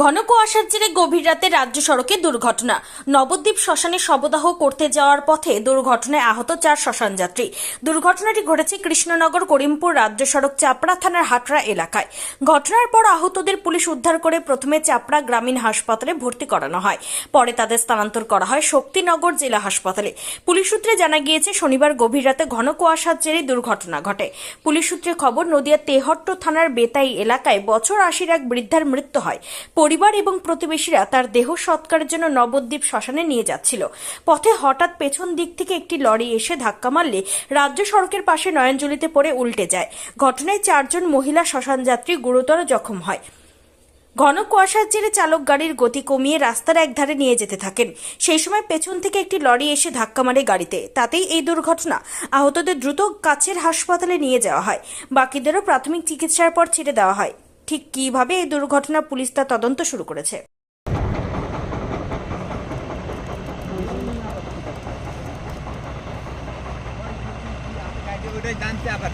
ঘন কুয়াশার জেরে গভীর রাতে রাজ্য সড়কে দুর্ঘটনা। নবদ্বীপ শ্মশানে শবদাহ করতে যাওয়ার পথে দুর্ঘটনায় আহত চার শ্মশান যাত্রী। দুর্ঘটনাটি ঘটেছে কৃষ্ণনগর, করিমপুর রাজ্য সড়ক চাপড়া থানার হাটরা এলাকায়। ঘটনার পর আহতদের পুলিশ উদ্ধার করে প্রথমে চাপড়া গ্রামীণ হাসপাতালে ভর্তি করানো হয়। পরে তাদের স্থানান্তর করা হয় শক্তিনগর জেলা হাসপাতালে। পুলিশ সূত্রে জানা গিয়েছে, শনিবার গভীর রাতে ঘন কুয়াশার জেরে দুর্ঘটনা ঘটে। পুলিশ সূত্রে খবর, নদিয়া তেহট্ট থানার বেতাই এলাকায় বছর আশির এক বৃদ্ধার মৃত্যু হয়। পরিবার এবং প্রতিবেশীরা তার দেহ সৎকারের জন্য নবদ্বীপ শ্মশানে নিয়ে যাচ্ছিল। পথে হঠাৎ পেছন দিক থেকে একটি লরি এসে ধাক্কা মারলে রাজ্য সড়কের পাশে নয়নজলিতে পড়ে উল্টে যায়। ঘটনায় চারজন মহিলা শ্মশান যাত্রী গুরুতর জখম হয়। ঘন কুয়াশার জেরে চালক গাড়ির গতি কমিয়ে রাস্তার একধারে নিয়ে যেতে থাকেন। সেই সময় পেছন থেকে একটি লরি এসে ধাক্কা মারে গাড়িতে। তাতেই এই দুর্ঘটনা। আহতদের দ্রুত কাছের হাসপাতালে নিয়ে যাওয়া হয়। বাকিদেরও প্রাথমিক চিকিৎসার পর ছেড়ে দেওয়া হয়। ঠিক কীভাবে এই দুর্ঘটনা পুলিশ তা তদন্ত শুরু করেছে? জানতে আবার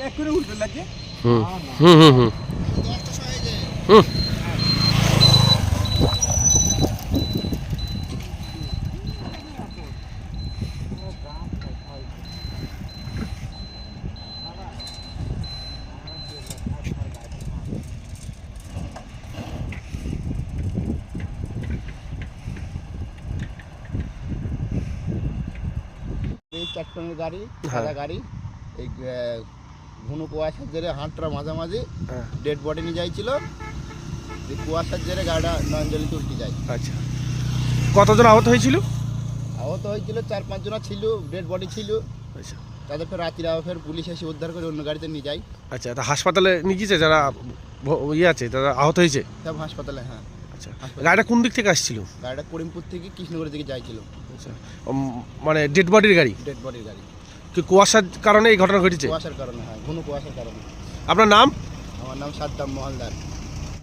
কি এক্ষুনি উল্টো লাগছে হুম হুম হুম হুম হুম এই চার টনের গাড়ি হ্যাঁ। সাদা গাড়ি এই আহ, ঘন কুয়াশার জেরে হাঁটটা মাঝামাঝি হ্যাঁ, ডেড বডি নিয়ে যাইছিল। কুয়াশার জেরে গাড়িটা নয়নজলিতে উল্টে যায়। আচ্ছা। কতজন আহত হয়েছিল? আহত হয়েছিল চার পাঁচজনা ছিল ডেড বডি ছিল। আচ্ছা। তাদের ফের আবার ফের পুলিশ এসে উদ্ধার করে অন্য গাড়িতে নিয়ে যায়। আচ্ছা তা হাসপাতালে নিয়ে গিয়েছে যারা ইয়ে আছে তারা আহত হয়েছে? সব হাসপাতালে হ্যাঁ। আচ্ছা। গাড়িটা কোন দিক থেকে আসছিল? গাড়িটা করিমপুর থেকে কৃষ্ণনগরের দিকে যাইছিল। আচ্ছা। মানে ডেড বডির গাড়ি? ডেড বডির গাড়ি। কি কুয়াশার কারণে এই ঘটনা ঘটেছে? কুয়াশার কারণে হ্যাঁ ঘন কুয়াশার কারণে। আপনার নাম? আমার নাম সাদ্দাম মহালদার।